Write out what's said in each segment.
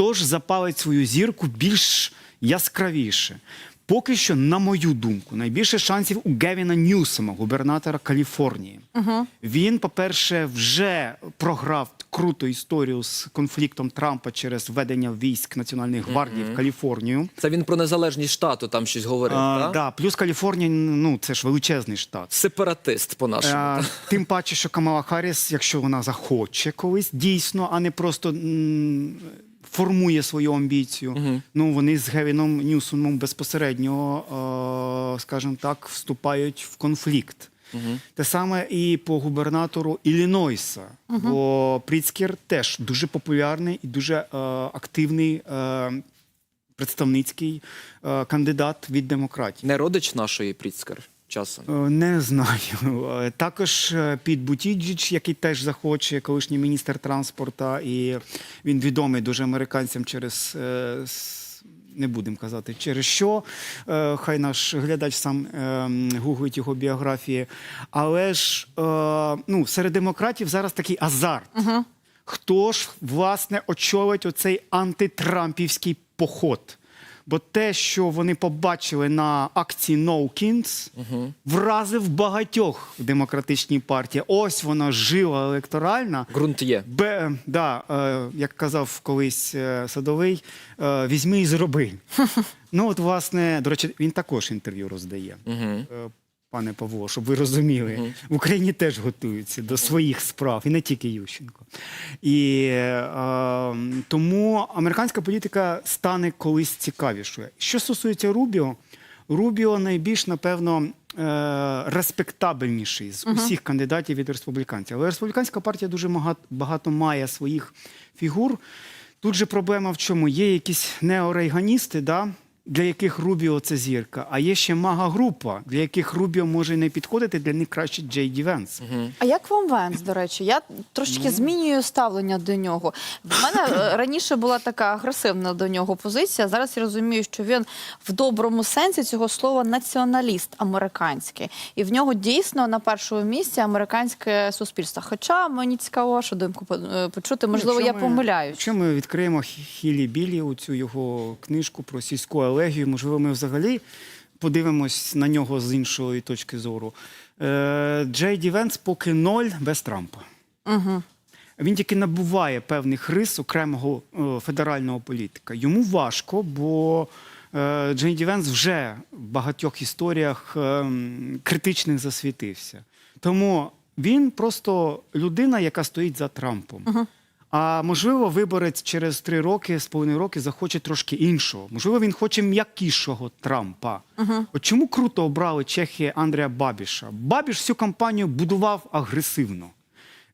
хто ж запалить свою зірку більш яскравіше. Поки що, на мою думку, найбільше шансів у Гевіна Ньюсома, губернатора Каліфорнії. Він, по-перше, вже програв круто історію з конфліктом Трампа через введення військ Національної гвардії в Каліфорнію. Це він про незалежність штату там щось говорив. А, так? да, плюс Каліфорнія, ну це ж величезний штат. Сепаратист по-нашому. Е, Тим паче, що Камала Харріс, якщо вона захоче колись дійсно, а не просто м, формує свою амбіцію. Ну вони з Гевіном Ньюсомом безпосередньо, е, скажімо так, вступають в конфлікт. Те саме і по губернатору Іллінойса. Бо Пріцкер теж дуже популярний і дуже е, активний е, представницький е, кандидат від демократів. Не родич нашої Пріцкер часом. Е, Не знаю. Е, Також е, Піт Бутіджіч, який теж захоче, колишній міністр транспорту, і він відомий дуже американцям через. Не будемо казати, через що. Хай наш глядач сам е, гуглить його біографії. Але ж ну, серед демократів зараз такий азарт. Хто ж, власне, очолить оцей антитрампівський поход? Бо те, що вони побачили на акції No Kings, вразив багатьох в демократичній партії. Ось вона жила електоральна. Грунт є. Бе, да, е, як казав колись е, садовий, е, візьми і зроби. ну, от, власне, до речі, він також інтерв'ю роздає. Пане Павло, щоб ви розуміли, в Україні теж готуються до своїх справ, і не тільки Ющенко. І е, тому американська політика стане колись цікавішою. Що стосується Рубіо, Рубіо найбільш, напевно, е, респектабельніший з усіх кандидатів від республіканців. Але республіканська партія дуже багато, багато має своїх фігур. Тут же проблема в чому? Є якісь неорейганісти, да? Для яких Рубіо це зірка, а є ще мага-група, для яких Рубіо може не підходити, для них краще Джей Ді Венс. А як вам Венс, до речі? Я трошечки змінюю ставлення до нього. В мене е, раніше була така агресивна до нього позиція. Зараз я розумію, що він в доброму сенсі цього слова націоналіст американський, і в нього дійсно на першому місці американське суспільство. Хоча мені цікаво вашу думку е, почути. Можливо, я Якщо ми- помиляюсь. Якщо ми відкриємо Хілі Білі, оцю його книжку про сільську елегію, можливо, ми взагалі подивимось на нього з іншої точки зору. Е, Джей Ді Венс поки ноль без Трампа. Угу. Він тільки набуває певних рис окремого е, федерального політика. Йому важко, бо е, Джей Ді Венс вже в багатьох історіях е, критичних засвітився. Тому він просто людина, яка стоїть за Трампом. А можливо, виборець через три роки, з половиною роки захоче трошки іншого. Можливо, він хоче м'якішого Трампа. От чому круто обрали чехи Андрія Бабіша? Бабіш всю кампанію будував агресивно.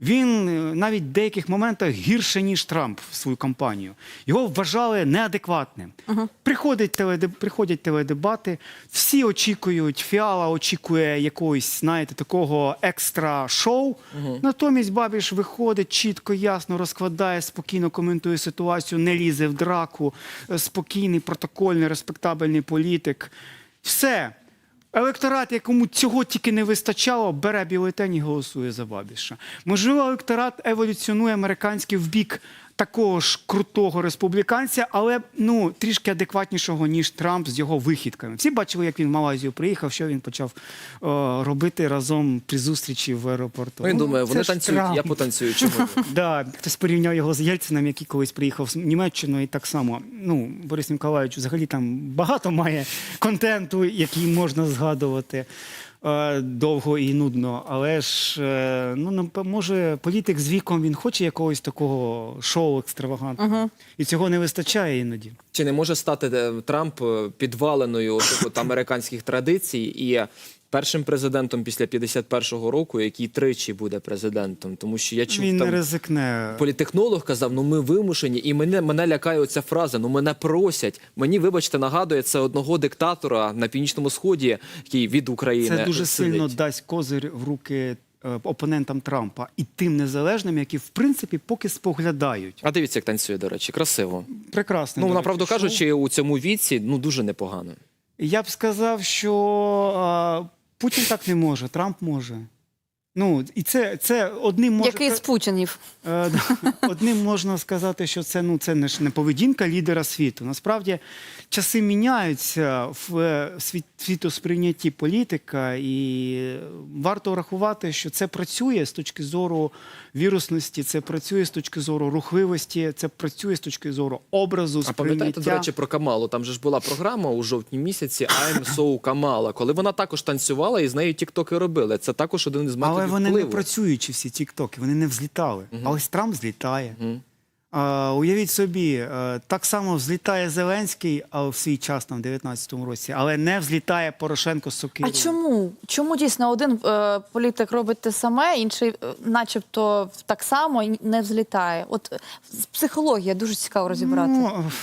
Він е, навіть в деяких моментах гірше, ніж Трамп в свою кампанію. Його вважали неадекватним. Приходять, теледе, приходять теледебати, всі очікують, Фіала очікує якогось, знаєте, такого екстра шоу. Натомість Бабіш виходить чітко, ясно розкладає, спокійно коментує ситуацію, не лізе в драку, е, спокійний, протокольний, респектабельний політик. Все. Електорат, якому цього тільки не вистачало, бере бюлетень і голосує за Бабіша. Можливо, електорат еволюціонує американський в бік такого ж крутого республіканця, але ну трішки адекватнішого, ніж Трамп з його вихідками. Всі бачили, як він в Малайзію приїхав, що він почав е, робити разом при зустрічі в аеропорту. Ну, думає, вони танцюють, я потанцюю. Чому? Да, хтось порівняв його з Єльцином, який колись приїхав з Німеччини, і так само. Ну, Борис Ніколаєвич взагалі там багато має контенту, який можна згадувати довго і нудно. Але ж, е, ну, може, політик з віком він хоче якогось такого шоу екстравагантного. І цього не вистачає іноді. Чи не може стати е, Трамп е, підваленою от, от, американських традицій і першим президентом після 51-го року, який тричі буде президентом? Тому що я чув він не там ризикне. політехнолог казав: ну ми вимушені, і мене мене лякає оця фраза. Ну мене просять. Мені, вибачте, нагадує це одного диктатора на північному сході, який від України Це дуже сидить. сильно дасть козир в руки е, опонентам Трампа і тим незалежним, які в принципі поки споглядають. А дивіться, як танцює, до речі, красиво. Прекрасно. Ну, направду кажучи, у цьому віці ну дуже непогано. Я б сказав, що а, Путін так не може, Трамп може. Ну, і це, це одним може... Який з Путінів? Е. Одним можна сказати, що це, ну, це не ж не поведінка лідера світу. Насправді часи міняються в е, світ, світосприйнятті політика, і варто врахувати, що це працює з точки зору вірусності, це працює з точки зору рухливості, це працює з точки зору образу, А пам'ятаєте, до речі, про Камалу? Там же ж була програма у жовтні місяці I'm So Камала, коли вона також танцювала і з нею тіктоки робили. Це також один із методів Але вони впливу. не працюючі всі тіктоки, вони не взлітали. А ось Трамп злітає. Мгм. А, уявіть собі, е, так само взлітає Зеленський, а в свій час там в 19-му році, але не взлітає Порошенко з А чому? Чому дійсно один е, політик робить те саме, інший, е, начебто, так само і не взлітає? От е, психологія дуже цікаво розібрати.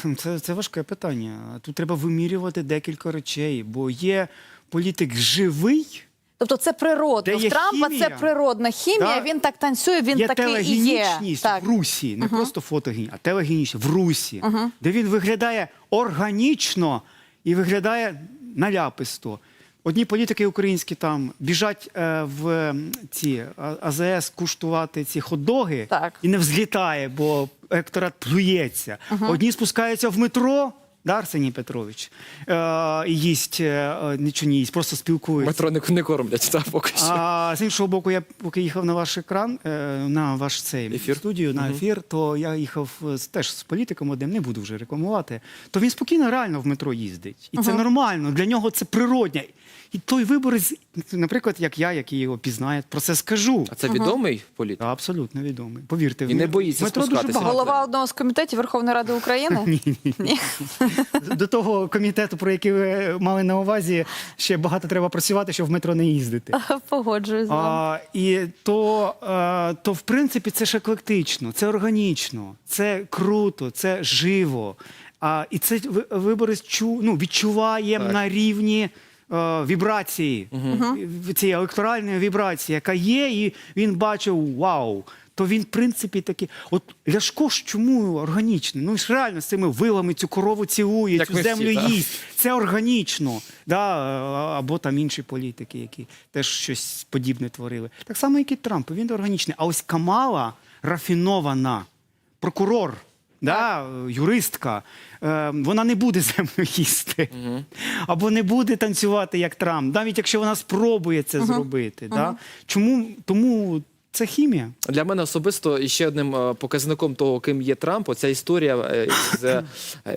Ну, це, це важке питання. Тут треба вимірювати декілька речей, бо є політик живий, Тобто це природно. В Трампа хімія. це природна хімія. Да. Він так танцює, він є такий і є. Так. в русі, не просто фотогенічність, а телегенічність в русі, де він виглядає органічно і виглядає наляписто. Одні політики українські там біжать е, в ці АЗС куштувати ці хот-доги Так. і не взлітає, бо електорат плюється. Одні спускаються в метро. Да, Арсеній Петрович е, їсть е, е, нічого не їсть, просто спілкується. Метро не, не кормлять, так, поки що. А з іншого боку, я поки їхав на ваш екран, е, на ваш цей Ефір? студію, на ефір, то я їхав з- теж з політиком одним, не буду вже рекламувати. То він спокійно реально в метро їздить. І це нормально. Для нього це природня. І той виборець, наприклад, як я, який його пізнає, про це скажу. А це відомий політик? Та, Абсолютно відомий. Повірте, І не боїться в метро дуже спускатися. багато. Голова одного з комітетів Верховної Ради України. Ні. До того комітету, про який ви мали на увазі, ще багато треба працювати, щоб в метро не їздити. Погоджуюсь з вами. А, і то, а, то, в принципі, це ж еклектично, це органічно, це круто, це живо. А, і це ви- виборець чу, ну, відчуває Так. на рівні е, вібрації, в- цієї електоральної вібрації, яка є, і він бачив вау. То він, в принципі, такий. От Ляшко ж чому органічний? Ну ж реально з цими вилами цю корову цілує, Як цю всі, землю так. їсть. Це органічно. Да? Або там інші політики, які теж щось подібне творили. Так само, як і Трамп, він органічний. А ось Камала рафінована, прокурор, да? юристка, е, вона не буде землю їсти. Або не буде танцювати як Трамп, навіть якщо вона спробує це зробити. Да? Чому? Тому це хімія. Для мене особисто і ще одним е, показником того, ким є Трамп, оця історія е, з е,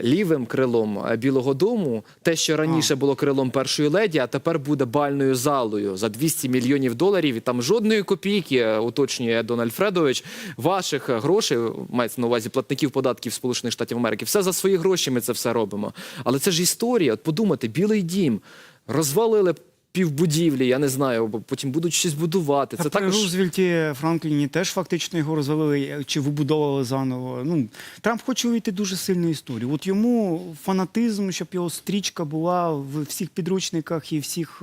лівим крилом Білого Дому, те, що раніше було крилом першої леді, а тепер буде бальною залою за 200 мільйонів доларів. І там жодної копійки, уточнює Дональд Фредович, ваших грошей мається на увазі платників податків Сполучених Штатів Америки. Все за свої гроші ми це все робимо. Але це ж історія. От подумати, білий дім розвалили. Півбудівлі, я не знаю, бо потім будуть щось будувати. Це при також Рузвельті Франкліні теж фактично його розвалили чи вибудовували заново. Ну Трамп хоче увійти дуже сильну історію. От йому фанатизм, щоб його стрічка була в всіх підручниках і всіх.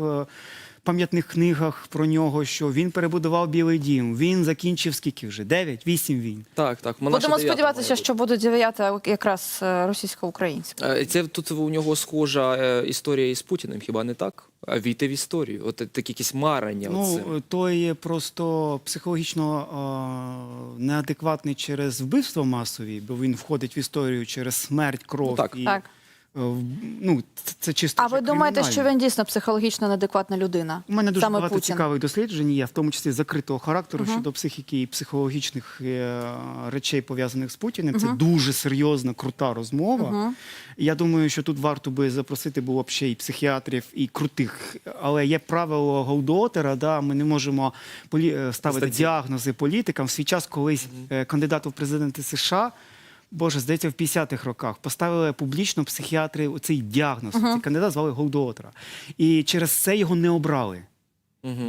Пам'ятних книгах про нього, що він перебудував Білий Дім. Він закінчив скільки вже? Дев'ять, вісім війн. так, так. вона ще Будемо дев'ята сподіватися, має що буде дев'ята якраз е, російсько-українська. Е, Це тут у нього схожа е, історія із Путіним, хіба не так? А війти в історію. От такі якісь марення. оце. Ну, той просто психологічно е, неадекватний через вбивство масові, бо він входить в історію через смерть, кров. Ну, так. І, Так. Е, ну, це, чисто. А ви думаєте, що він дійсно психологічно неадекватна людина? У мене дуже Саме багато Путін. цікавих досліджень є, в тому числі закритого характеру щодо психіки і психологічних е, речей пов'язаних з Путіним. Це дуже серйозна, крута розмова. Я думаю, що тут варто би запросити було б ще і психіатрів, і крутих. Але є правило Голдотера, да, ми не можемо полі... е, ставити Статті. діагнози політикам. В свій час колись е, кандидату в президенти США. Боже, здається, в 50-х роках поставили публічно психіатри цей діагноз. Цей кандидат звали Голдотера. І через це його не обрали.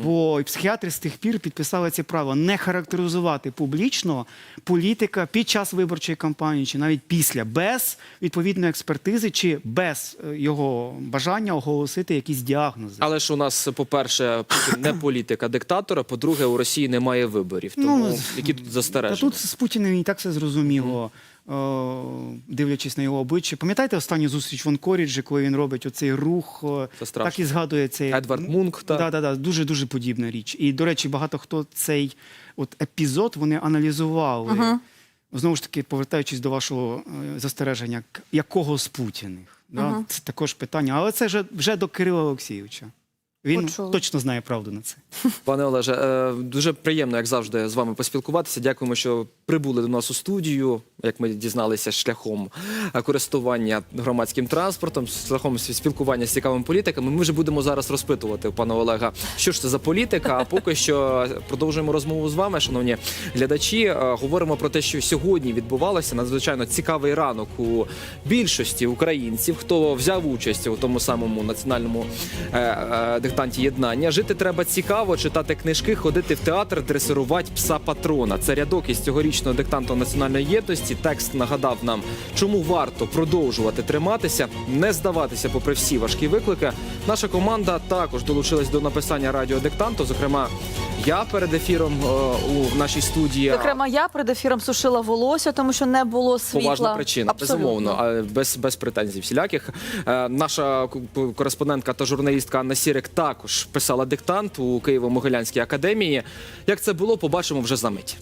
Бо і психіатри з тих пір підписали ці правила не характеризувати публічно політика під час виборчої кампанії, чи навіть після, без відповідної експертизи, чи без е, його бажання оголосити якісь діагнози. Але ж у нас, по-перше, не політик, а диктатор, а по-друге, у Росії немає виборів. Тому Ну, які тут Та застереження? тут з Путіним і так все зрозуміло. Дивлячись на його обличчя. Пам'ятаєте останню зустріч в Онкоріджі, коли він робить оцей рух? е, Це страшно. Так і згадує цей Едвард Мунк. Да, да, да, дуже дуже подібна річ. І до речі, багато хто цей от епізод вони аналізували. Знову ж таки, повертаючись до вашого е, застереження, якого з Путіних? Да? Це також питання. Але це вже, вже до Кирила Олексійовича. Він Почули. точно знає правду на це. Пане Олеже, е, дуже приємно, як завжди, з вами поспілкуватися. Дякуємо, що прибули до нас у студію. Як ми дізналися, шляхом е, користування громадським транспортом, шляхом спілкування з цікавими політиками. Ми вже будемо зараз розпитувати пана Олега, що ж це за політика. А поки що продовжуємо розмову з вами, шановні глядачі. Е, Говоримо про те, що сьогодні відбувалося надзвичайно цікавий ранок у більшості українців, хто взяв участь у тому самому національному е, диктанті єднання. Жити треба цікаво, читати книжки, ходити в театр, дресирувати пса патрона. Це рядок із цьогорічного диктанту національної єдності. Текст нагадав нам, чому варто продовжувати триматися, не здаватися, попри всі важкі виклики. Наша команда також долучилась до написання радіодиктанту. Зокрема, я перед ефіром е, у нашій студії. Зокрема, я перед ефіром сушила волосся, тому що не було світла. Поважна причина, Абсолютно. безумовно, а без, без претензій всіляких. Е, Наша ко- кореспондентка та журналістка Анна Сірик також писала диктант у Києво-Могилянській академії. Як це було, побачимо вже за мить.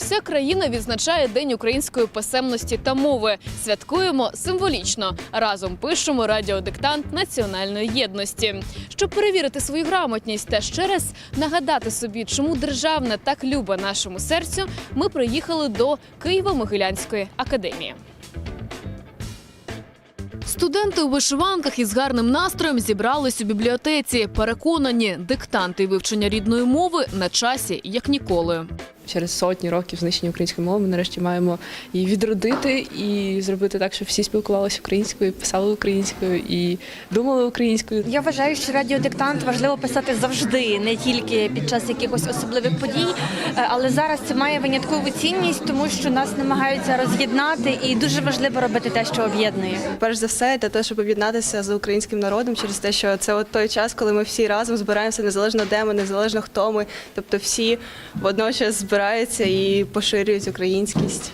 Вся країна відзначає День української писемності та мови. Святкуємо символічно. Разом пишемо радіодиктант національної єдності. Щоб перевірити свою грамотність та ще раз нагадати собі, чому державне так любе нашому серцю, ми приїхали до Києво-Могилянської академії. Студенти у вишиванках із гарним настроєм зібрались у бібліотеці. Переконані, диктанти вивчення рідної мови на часі як ніколи. Через сотні років знищення української мови ми нарешті маємо її відродити і зробити так, щоб всі спілкувалися українською, писали українською і думали українською. Я вважаю, що радіодиктант важливо писати завжди, не тільки під час якихось особливих подій. Е, Але зараз це має виняткову цінність, тому що нас намагаються роз'єднати, і дуже важливо робити те, що об'єднує. Перш за все, для того, щоб об'єднатися з українським народом через те, що це от той час, коли ми всі разом збираємося незалежно де ми, незалежно хто ми. Тобто всі водночас збираються і поширюють українськість.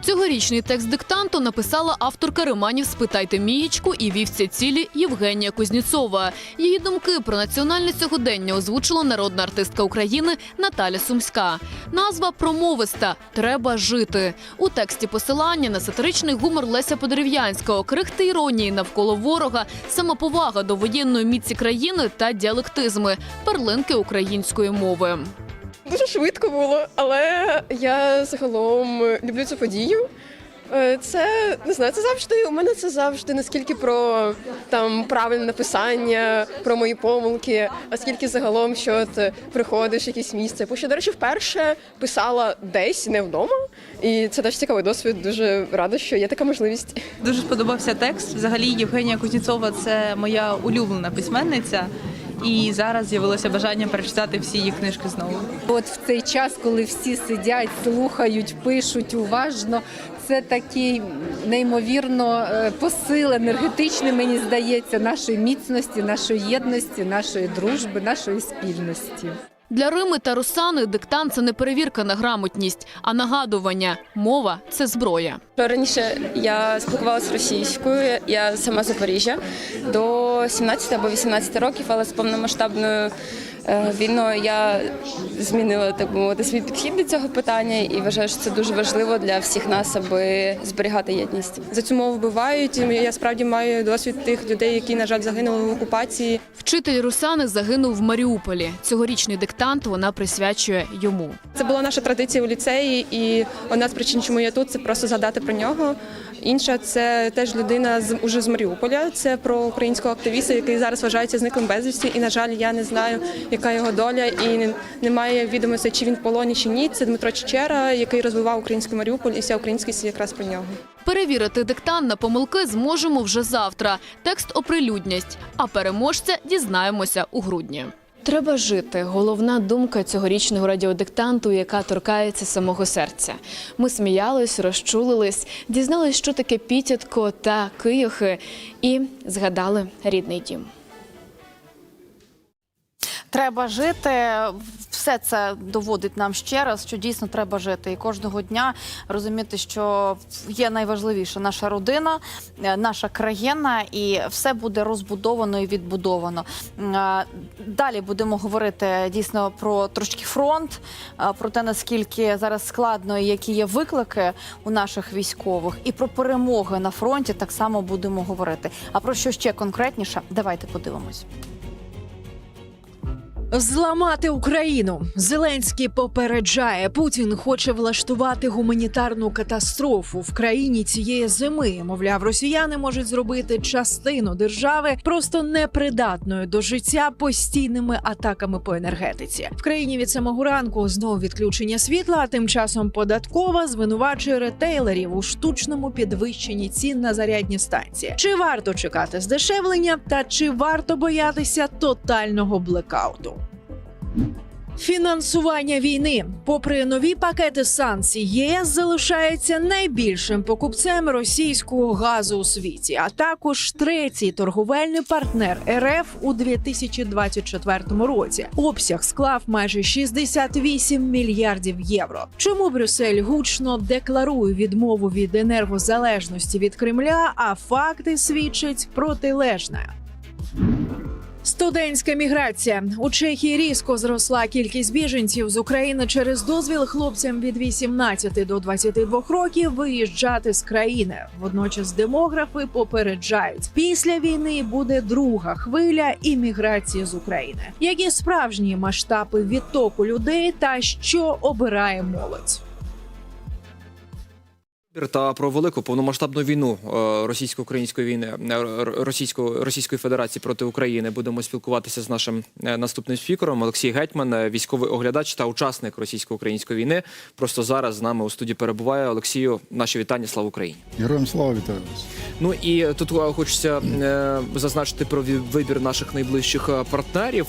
Цьогорічний текст диктанту написала авторка романів Спитайте Мієчку і вівця цілі Євгенія Кузніцова. Її думки про національне сьогодення озвучила народна артистка України Наталя Сумська. Назва промовиста Треба жити. У тексті посилання на сатиричний гумор Леся Подерев'янського, крихти іронії навколо ворога, самоповага до воєнної міці країни та діалектизми, перлинки української мови. Дуже швидко було, але я загалом люблю цю подію. Е, Це не знаю, це завжди у мене це завжди наскільки про там правильне написання, про мої помилки, а скільки загалом, що от е, приходиш в якесь місце. Бо що, до речі, вперше писала десь не вдома, і це теж цікавий досвід. Дуже рада, що є така можливість. Дуже сподобався текст. Взагалі, Євгенія Кузнєцова – це моя улюблена письменниця. І зараз з'явилося бажання перечитати всі її книжки знову. От в цей час, коли всі сидять, слухають, пишуть уважно, це такий неймовірно е, посил енергетичний, мені здається, нашої міцності, нашої єдності, нашої дружби, нашої спільності. Для Рими та Русани диктант це не перевірка на грамотність, а нагадування. Мова це зброя. Раніше я спілкувалася російською, я сама Запоріжжя до 17 або 18 років, але з повномасштабною війною я змінила так би мовити свій підхід до цього питання і вважаю, що це дуже важливо для всіх нас, аби зберігати єдність. За цю мову вбивають. Я справді маю досвід тих людей, які, на жаль, загинули в окупації. Вчитель Русани загинув в Маріуполі. Цьогорічний диктант вона присвячує йому. Це була наша традиція у ліцеї, і одна з причин, чому я тут, це просто згадати про нього. Інша це теж людина з уже з Маріуполя. Це про українського активіста, який зараз вважається зниклим безвісті. І на жаль, я не знаю, яка його доля, і немає відомостей, чи він в полоні, чи ні. Це Дмитро Чечера, який розвивав український Маріуполь, і вся українськість якраз про нього. Перевірити диктант на помилки зможемо вже завтра. Текст оприлюднять, а переможця дізнаємося у грудні. Треба жити. Головна думка цьогорічного радіодиктанту, яка торкається самого серця. Ми сміялись, розчулились, дізнались, що таке пітятко та кияхи, і згадали рідний дім. Треба жити. все це доводить нам ще раз, що дійсно треба жити і кожного дня розуміти, що є найважливіше наша родина, е, наша країна, і все буде розбудовано і відбудовано. Далі будемо говорити дійсно про трошки фронт, про те наскільки зараз складно і які є виклики у наших військових, і про перемоги на фронті так само будемо говорити. А про що ще конкретніше? Давайте подивимось. Зламати Україну Зеленський попереджає Путін хоче влаштувати гуманітарну катастрофу в країні цієї зими. Мовляв, росіяни можуть зробити частину держави просто непридатною до життя постійними атаками по енергетиці. В країні від самого ранку знову відключення світла. А тим часом податкова звинувачує ретейлерів у штучному підвищенні цін на зарядні станції. Чи варто чекати здешевлення, та чи варто боятися тотального блекауту? Фінансування війни, попри нові пакети санкцій, єС залишається найбільшим покупцем російського газу у світі, а також третій торговельний партнер РФ у 2024 році. Обсяг склав майже 68 мільярдів євро. Чому Брюссель гучно декларує відмову від енергозалежності від Кремля, а факти свідчать протилежне. Студентська міграція у Чехії різко зросла кількість біженців з України через дозвіл хлопцям від 18 до 22 років виїжджати з країни. Водночас демографи попереджають, після війни буде друга хвиля імміграції з України. Які справжні масштаби відтоку людей та що обирає молодь? Та про велику повномасштабну війну е, російсько-української війни е, р- російсько російської федерації проти України будемо спілкуватися з нашим е, наступним спікером Олексій Гетьман, військовий оглядач та учасник російсько-української війни. Просто зараз з нами у студії перебуває Олексію. Наші вітання, слава Україні. Героям слава вітаю вас. Ну і тут хочеться зазначити про вибір наших найближчих партнерів.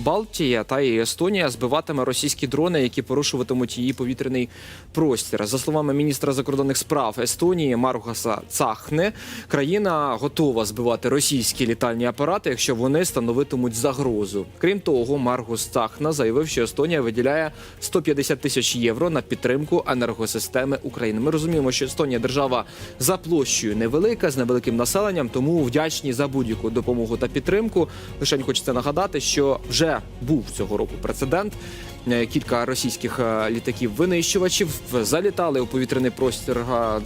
Балтія та і Естонія збиватиме російські дрони, які порушуватимуть її повітряний простір. За словами міністра закордонних справ Естонії Маргаса Цахне, країна готова збивати російські літальні апарати, якщо вони становитимуть загрозу. Крім того, Маргус Цахна заявив, що Естонія виділяє 150 тисяч євро на підтримку енергосистеми України. Ми розуміємо, що Естонія держава за площею невелика з невеликим населенням, тому вдячні за будь-яку допомогу та підтримку. Лише хочеться нагадати, що вже був цього року прецедент. Е, Кілька російських е, літаків винищувачів залітали у повітряний простір е,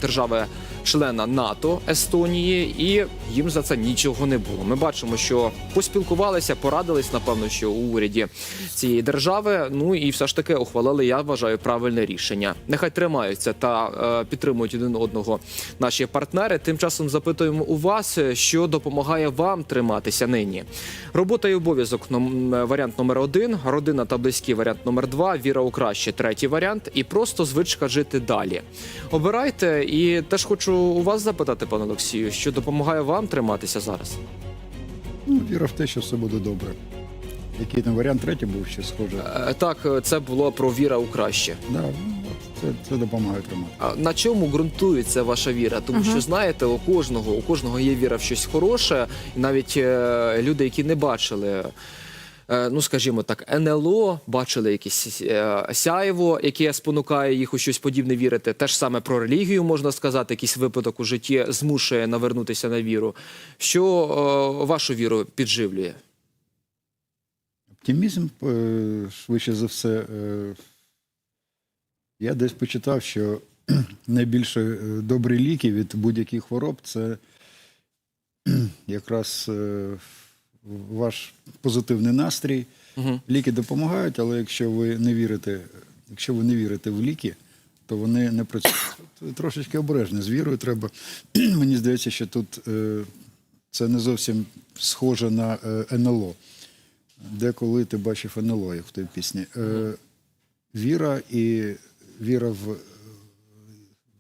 держави-члена НАТО Естонії, і їм за це нічого не було. Ми бачимо, що поспілкувалися, порадились, напевно, що у уряді цієї держави. Ну і все ж таки ухвалили, я вважаю, правильне рішення. Нехай тримаються та е, підтримують один одного наші партнери. Тим часом запитуємо у вас, що допомагає вам триматися нині. Робота і обов'язок варіант номер один, родина та близькі варіант номер два, віра у краще третій варіант, і просто звичка жити далі. Обирайте, і теж хочу у вас запитати, пане Олексію, що допомагає вам триматися зараз. Ну, віра в те, що все буде добре. Який там варіант третій був ще схоже. Е, Так, е, це було про віра у краще. Да, ну, от, це, це допомагає тримати. А на чому ґрунтується ваша віра? Тому що знаєте, у кожного у кожного є віра в щось хороше, і навіть е, люди, які не бачили. Е, Ну, скажімо так, НЛО бачили якесь е, сяєво, яке спонукає їх у щось подібне вірити. Те ж саме про релігію можна сказати, якийсь випадок у житті змушує навернутися на віру. Що е, вашу віру підживлює? Оптимізм, швидше за все, я десь почитав, що найбільше добрі ліки від будь-яких хвороб це якраз ваш позитивний настрій. Угу. Ліки допомагають, але якщо ви не вірите, якщо ви не вірите в ліки, то вони не працюють. Трошечки обережно з вірою треба. Мені здається, що тут е, це не зовсім схоже на е, НЛО. Деколи ти бачив НЛО, як в тій пісні. Е, віра і віра в,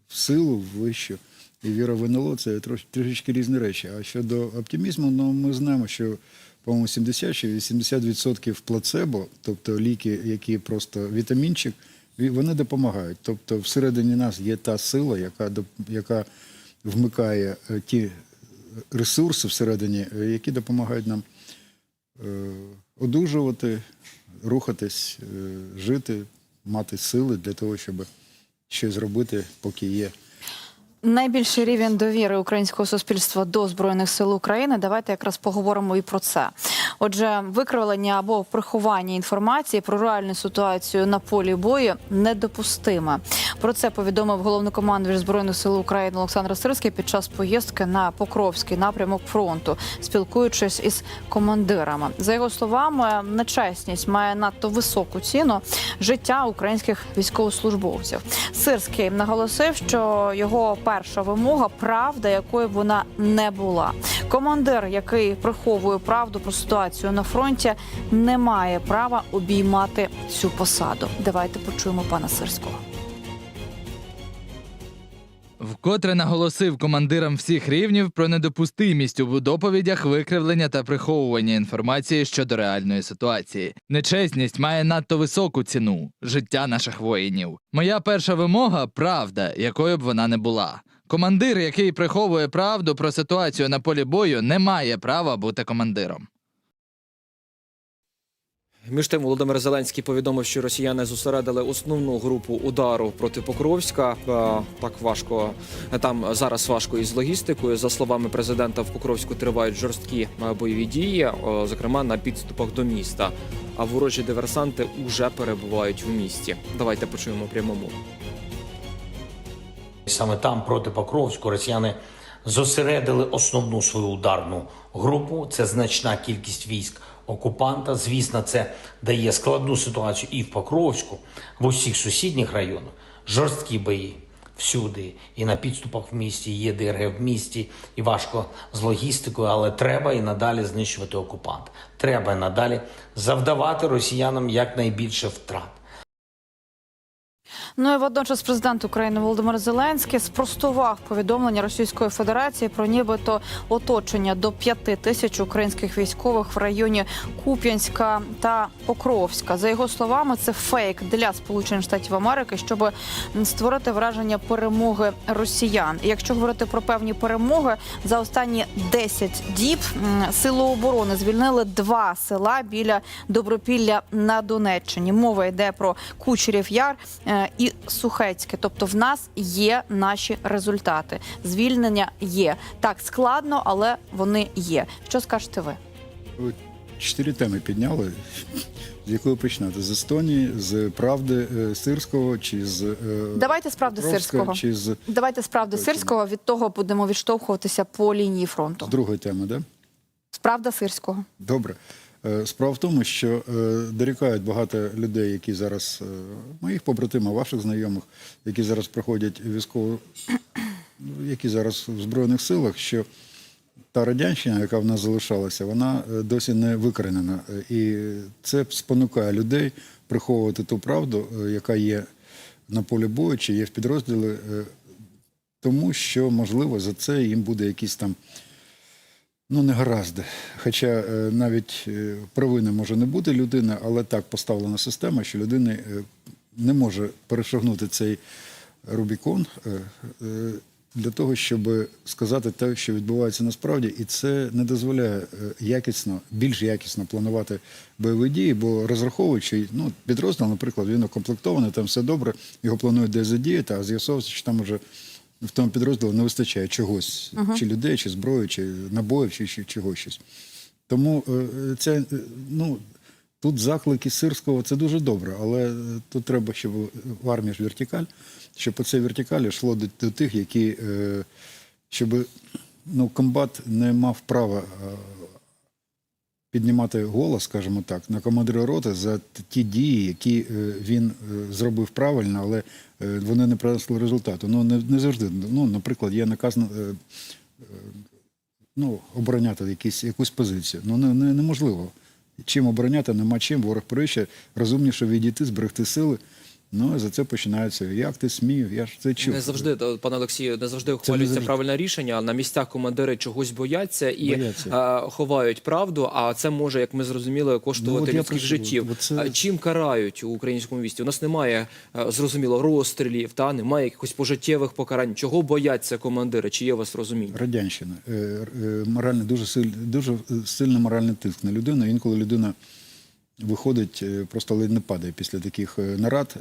в силу, в вищу, і віра в НЛО це трішечки різні речі. А щодо оптимізму, ну ми знаємо, що по-моєму 70 чи 80% плацебо, тобто ліки, які просто вітамінчик, вони допомагають. Тобто всередині нас є та сила, яка, яка вмикає е, ті ресурси всередині, е, які допомагають нам е, одужувати, рухатись, жити, мати сили для того, щоб щось зробити, поки є. Найбільший рівень довіри українського суспільства до збройних сил України. Давайте якраз поговоримо і про це. Отже, викривлення або приховання інформації про реальну ситуацію на полі бою недопустиме. Про це повідомив головнокомандувач збройних сил України Олександр Сирський під час поїздки на Покровський напрямок фронту, спілкуючись із командирами. За його словами, нечесність має надто високу ціну життя українських військовослужбовців. Сирський наголосив, що його перша вимога правда, якою вона не була. Командир, який приховує правду про ситуацію на фронті, не має права обіймати цю посаду. Давайте почуємо пана Сирського. Вкотре наголосив командирам всіх рівнів про недопустимість у доповідях викривлення та приховування інформації щодо реальної ситуації. Нечесність має надто високу ціну життя наших воїнів. Моя перша вимога правда, якою б вона не була. Командир, який приховує правду про ситуацію на полі бою, не має права бути командиром. Між тим, Володимир Зеленський повідомив, що росіяни зосередили основну групу удару проти Покровська. Е, Так важко там зараз важко із логістикою. За словами президента, в Покровську тривають жорсткі е, бойові дії, е, зокрема на підступах до міста. А ворожі диверсанти уже перебувають в місті. Давайте почуємо прямому. Саме там проти Покровську росіяни зосередили основну свою ударну групу. Це значна кількість військ окупанта. Звісно, це дає складну ситуацію і в Покровську, в усіх сусідніх районах. Жорсткі бої всюди, і на підступах в місті, є ДРГ в місті, і важко з логістикою, але треба і надалі знищувати окупант. Треба надалі завдавати росіянам якнайбільше втрат. Ну і водночас президент України Володимир Зеленський спростував повідомлення Російської Федерації про нібито оточення до п'яти тисяч українських військових в районі Куп'янська та Покровська. За його словами, це фейк для Сполучених Штатів Америки, щоб створити враження перемоги росіян. І якщо говорити про певні перемоги, за останні 10 діб м, сили оборони звільнили два села біля Добропілля на Донеччині. Мова йде про Кучерів Яр е, і Сухецьке. Тобто, в нас є наші результати. Звільнення є так складно, але вони є. Що скажете ви? Ви чотири теми підняли. З якої починати? З Естонії, з правди е, Сирського чи з е, Давайте з правди сирського. чи з, Давайте з правди Точно. сирського. Від того будемо відштовхуватися по лінії з фронту. другої теми, да? З правда сирського. Добре. Е, Справа в тому, що е, дорікають багато людей, які зараз, е, моїх побратимів, ваших знайомих, які зараз проходять військову, які зараз в Збройних силах, що та радянщина, яка в нас залишалася, вона досі не викоренена. І це спонукає людей приховувати ту правду, яка є на полі бою, чи є в підрозділі, тому що, можливо, за це їм буде якісь там Ну, не гаразди. Хоча е, навіть е, провини може не бути людини, але так поставлена система, що людина е, не може перешагнути цей Рубікон для того, щоб сказати те, що відбувається насправді, і це не дозволяє якісно, більш якісно планувати бойові дії, бо розраховуючи, ну, підрозділ, наприклад, він укомплектований, там все добре, його планують десь задіяти, а з'ясовується, що там уже в тому підрозділі не вистачає чогось, чи людей, чи зброї, чи набоїв, чи, чи чогось щось. Тому е, це, е, ну, тут заклики сирського це дуже добре, але е, тут треба, щоб в армії ж вертикаль, щоб по цій вертикалі йшло до, до тих, які, е, щоб ну, комбат не мав права піднімати голос, скажімо так, на командира роти за ті дії, які е, він е, зробив правильно, але е, вони не принесли результату. Ну, не, не завжди. Ну, наприклад, є наказ на- ну, обороняти якісь, якусь позицію. Ну, не, не, неможливо. Чим обороняти, нема чим, ворог проще, розумніше відійти, зберегти сили. Ну, і за це починається. Як ти смів? Я ж це чув. Не завжди, пане Олексію, не завжди ухвалюється правильне рішення. а На місцях командири чогось бояться і Бояться. е, ховають правду. А це може, як ми зрозуміли, Ну, коштувати я людських прошу, життів. це- Чим карають у українському вісті? У нас немає зрозуміло розстрілів, та немає якихось пожиттєвих покарань. Чого бояться командири? Чи є у вас розуміння? Радянщина. Е, е, Моральний, дуже, силь, дуже е, сильний моральний тиск на людину. Інколи людина виходить, просто ледь не падає після таких нарад.